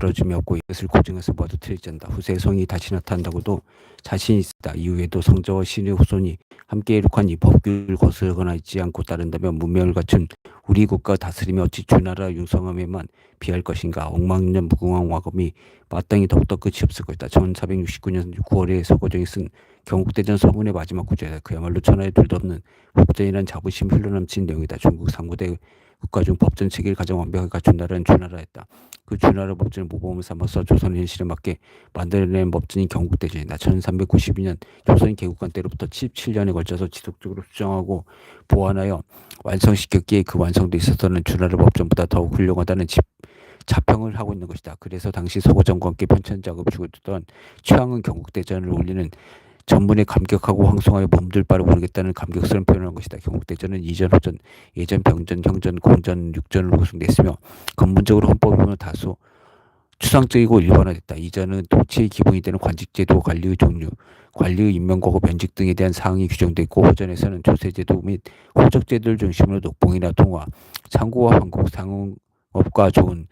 그러줌이 없고 이것을 고증해서 모두 틀리잔다. 후세의 성이 다시 나타난다고도 자신이 있다. 이후에도 성자와 신의 후손이 함께 이룩한 이 법규를 거스르거나 있지 않고 따른다면 문명을 갖춘 우리 국가 다스림이 어찌 주나라 융성함에만 비할 것인가. 엉망년 무궁한 와검이 마땅히 더욱더 끝이 없을 것이다. 1469년 9월에 서고정이 쓴 경국대전 서문의 마지막 구절이다. 그야말로 천하에 둘도 없는 법전이란 자부심 흘러넘친 내용이다. 중국 3구대 국가 중 법전 체계를 가장 완벽하게 갖춘 나라는 주나라였다. 그 주나라 법전을 모범을 삼아서 조선 현실에 맞게 만들어낸 법전이 경국대전이다. 1392년 조선 개국한 때로부터 17년에 걸쳐서 지속적으로 수정하고 보완하여 완성시켰기에 그 완성도 있어서는 주나라 법전보다 더욱 훌륭하다는 집, 자평을 하고 있는 것이다. 그래서 당시 서고정과 함께 편찬 작업을 주고 있던 최황은 경국대전을 올리는 전문에 감격하고 황송하여 몸둘 바를 모르겠다는 감격스러운 표현을 한 것이다. 경국대전은 이전, 후전, 예전, 병전, 형전, 공전, 육전으로 구성됐으며 근본적으로 헌법에 보면 다소 추상적이고 일반화됐다. 이전은 통치의 기본이 되는 관직제도, 관리의 종류, 관리의 임명과고 면직 등에 대한 사항이 규정되어 있고 호전에서는 조세제도 및 호적제도를 중심으로 녹봉이나 통화, 상고와 한국, 상업과 좋은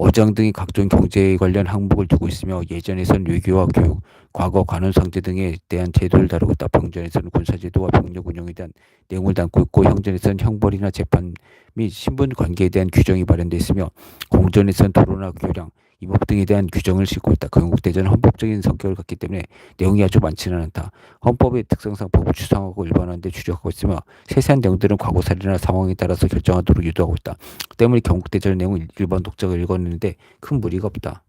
어장 등의 각종 경제에 관련 항목을 두고 있으며 예전에선 외교와 교육, 과거 관원 상제 등에 대한 제도를 다루고 있다. 병전에서는 군사제도와 병력 운영에 대한 내용을 담고 있고 형전에서는 형벌이나 재판 및 신분 관계에 대한 규정이 마련되어 있으며 공전에서는 도로나 교량, 이법 등에 대한 규정을 싣고 있다. 건국대전은 헌법적인 성격을 갖기 때문에 내용이 아주 많지는 않다. 헌법의 특성상 법을 추상하고 일반화하는 데 주력하고 있으며 세세한 내용들은 과거 사례나 상황에 따라서 결정하도록 유도하고 있다. 때문에 경국대전 내용을 일반 독자가 읽었는데 큰 무리가 없다.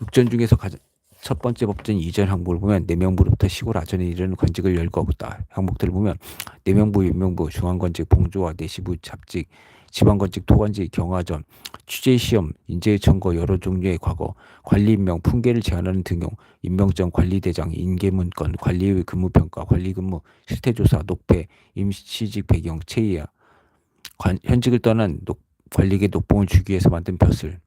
육전 중에서 가장 첫 번째 법전 이전 항목을 보면 내명부로부터 시골 아전에 이르는 관직을 열거하고 있다. 항목들을 보면 내명부, 윤명부, 중앙관직, 봉조와 내시부, 잡직, 지방관직, 토관직, 경화전, 취재시험, 인재청거 여러 종류의 과거, 관리임명, 풍계를 제한하는 등용, 임명장, 관리대장, 인계문건, 관리의 근무평가, 관리근무, 실태조사, 녹패, 임시직 배경, 체이야, 현직을 떠난 녹, 관리계 녹봉을 주기 위해서 만든 벼슬,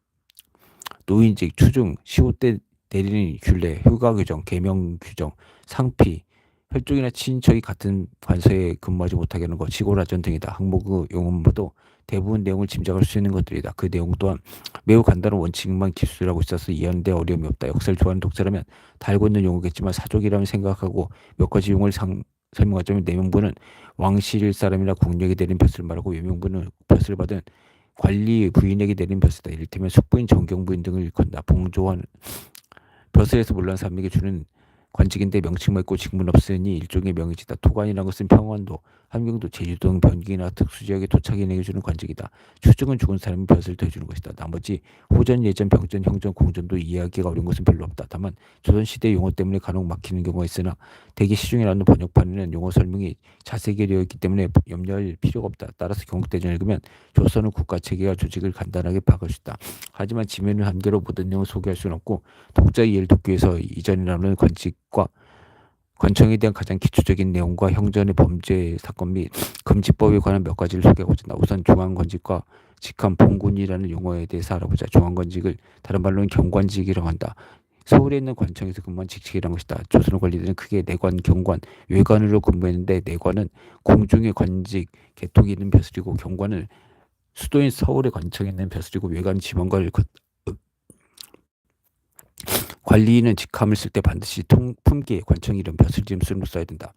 노인직, 추중, 15대 내리는 균례, 휴가 규정, 개명 규정, 상피, 혈족이나 친척이 같은 관서에 근무하지 못하게 하는 것, 시골아전 등이다. 항목의 용어도 대부분 내용을 짐작할 수 있는 것들이다. 그 내용 또한 매우 간단한 원칙만 기술하고 있어서 이해하는데 어려움이 없다. 역사를 좋아하는 독자라면 다 알고 있는 용어겠지만 사족이라면 생각하고 몇 가지 용어를 상, 설명하자면 내명부는 왕실 사람이나 국력이 내린 벼슬 말하고 외명부는 벼슬 받은 관리 부인에게 내린 벼슬이다. 이를테면 숙부인, 정경부인 등을 일컫는다. 봉조한 벼슬에서 물러난 사람에게 주는 관직인데 명칭만 있고 직문 없으니 일종의 명의지다. 토관이라는 것은 평안도, 함경도, 제주도 등 변기나 특수지역에 도착이 내주는 관직이다. 추증은 죽은 사람이 벼슬 더해주는 것이다. 나머지 호전, 예전, 병전, 형전, 공전도 이해하기가 어려운 것은 별로 없다. 다만 조선시대 용어 때문에 간혹 막히는 경우가 있으나 대개 시중에 나오는 번역판에는 용어 설명이 자세하게 되어 있기 때문에 염려할 필요가 없다. 따라서 경국대전을 읽으면 조선은 국가 체계와 조직을 간단하게 파악할 수 있다. 하지만 지면을 한계로 모든 내용을 소개할 수는 없고 독자의 이해를 돕기 위해서 이전이라는 관직 과 관청에 대한 가장 기초적인 내용과 형전의 범죄 사건 및 금지법에 관한 몇 가지를 소개하고자. 우선 중앙관직과 직함 봉군이라는 용어에 대해서 알아보자. 중앙관직을 다른 말로는 경관직이라고 한다. 서울에 있는 관청에서 근무한 직책이라는 것이다. 조선의 관리들은 크게 내관, 경관, 외관으로 근무했는데 내관은 공중의 관직, 개통이 있는 벼슬이고 경관은 수도인 서울의 관청에 있는 벼슬이고 외관은 지방관을 관리인은 직함을 쓸 때 반드시 통, 품계, 관청 이름, 벼슬 이름 순으로 써야 된다.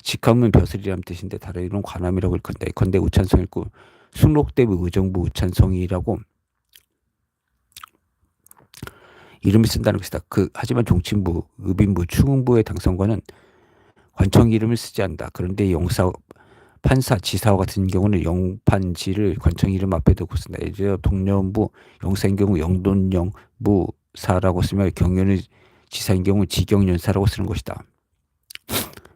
직함은 벼슬이라는 뜻인데 다른 이름 관함이라고 일컨대 건대 우찬성 읽고 순록대부 의정부 우찬성이라고 이름을 쓴다는 것이다. 그 하지만 종친부, 의빈부, 충흥부의 당선관은 관청 이름을 쓰지 않는다. 그런데 영사, 판사, 지사와 같은 경우는 영판지를 관청 이름 앞에 두고 쓴다. 예를 들어 동년부, 영사인 경우 영돈영부, 사라고 쓰며 경연의 지사인 경우 지경연사라고 쓰는 것이다.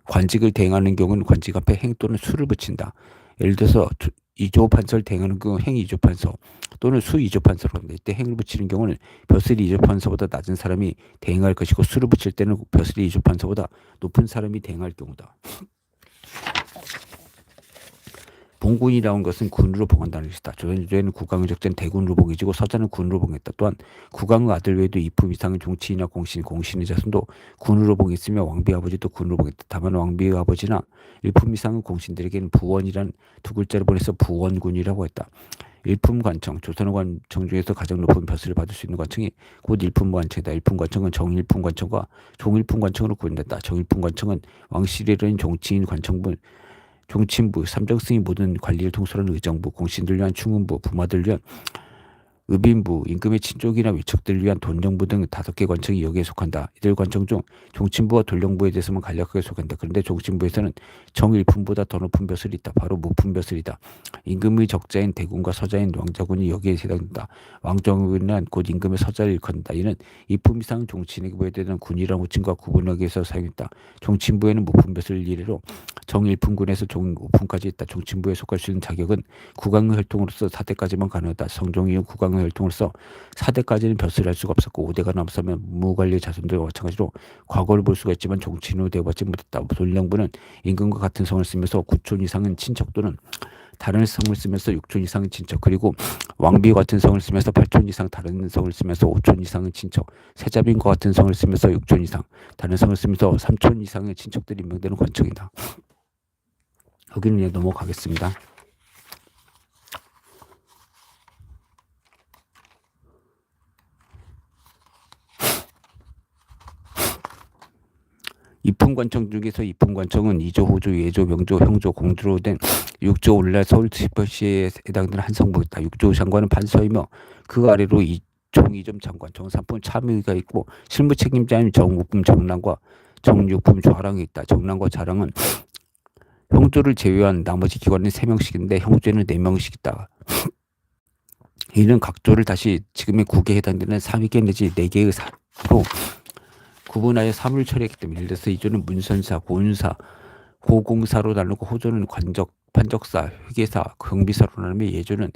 관직을 대행하는 경우는 관직 앞에 행 또는 수를 붙인다. 예를 들어서 이조 판서를 대행하는 경우 행 이조 판서 또는 수 이조 판서로 합니다. 이때 행을 붙이는 경우는 벼슬이 이조 판서보다 낮은 사람이 대행할 것이고 수를 붙일 때는 벼슬이 이조 판서보다 높은 사람이 대행할 경우다. 봉군이라는 것은 군으로 봉한다는 것이다. 조선시대에는 국왕의 적자는 대군으로 봉해지고 서자는 군으로 봉했다. 또한 국왕의 아들 외에도 이품 이상의 종치이나 공신, 공신의 자손도 군으로 봉했으며 왕비 아버지도 군으로 봉했다. 다만 왕비의 아버지나 일품 이상의 공신들에게는 부원이란 두 글자를 보내서 부원군이라고 했다. 일품 관청, 조선의 관청 중에서 가장 높은 벼슬을 받을 수 있는 관청이 곧 일품 관청이다. 일품 관청은 정일품 관청과 종일품 관청으로 구분된다. 정일품 관청은 왕실이라는 정치인 관청분, 종친부, 삼정승이 모든 관리를 통솔하는 의정부, 공신들 위한 충원부, 부마들 위한 의빈부, 임금의 친족이나 위척들을 위한 돈정부 등 다섯 개 관청이 여기에 속한다. 이들 관청 중 종친부와 돌령부에 대해서만 간략하게 속한다. 그런데 종친부에서는 정일품보다 더 높은 벼슬이 있다. 바로 무품벼슬이다. 임금의 적자인 대군과 서자인 왕자군이 여기에 해당된다. 왕정군은 곧 임금의 서자를 일컫는다. 이는 이품 이상 종친에게 보여되는 군이란 호칭과 구분하기 위해서 사용했다. 종친부에는 무품벼슬 이래로 정일품군에서 종오품까지 있다. 종친부에 속할 수 있는 자격은 국왕의 혈통으로서 4대까지만 가능하다. 성종 이후 국왕의 혈통으로서 4대까지는 벼슬을 할 수가 없었고 5대가 넘어서면 무관리 자손들과 마찬가지로 과거를 볼 수가 있지만 종친 후 대받지 못했다. 돌령부는 임금과 같은 성을 쓰면서 9촌 이상은 친척 또는 다른 성을 쓰면서 6촌 이상은 친척 그리고 왕비와 같은 성을 쓰면서 8촌 이상 다른 성을 쓰면서 5촌 이상은 친척 세자빈과 같은 성을 쓰면서 6촌 이상 다른 성을 쓰면서 3촌 이상의 친척들이 임명되는 관청이다. 여기는 넘어가겠습니다. 입품관청 중에서 입품관청은 이조, 호조, 예조, 명조, 형조, 공조로 된 6조 올라 서울특별시에 해당되는 한 성부이다. 6조 장관은 판서이며 그 아래로 이 종이점 장관, 정산품 참의가 있고 실무 책임자인 정우품 정랑과 정육품 좌랑이 있다. 정랑과 좌랑은 형조를 제외한 나머지 기관은 3명씩인데 형조에는 4명씩 있다. 이는 각조를 다시 지금의 국에 해당되는 3위계 내지 4개의 사로 구분하여 사물 처리했기 때문에 들어서 이조는 문선사, 고운사, 고공사로 나누고 호조는 관적, 판적사, 회계사, 경비사로 나누며 예조는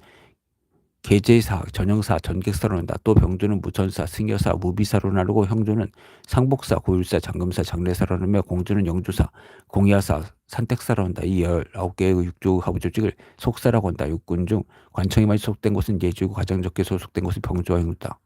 계제사, 전형사, 전객사로 나눈다. 또 병조는 무천사, 승여사, 무비사로 나누고 형조는 상복사, 고율사, 장금사, 장례사로 나누며 공조는 영조사, 공야사, 산택사로 한다. 이 19개의 육조 하부 조직을 속사라고 한다. 육군 중 관청에만 소속된 곳은 예조고 가장 적게 소속된 곳은 병조와 형조다.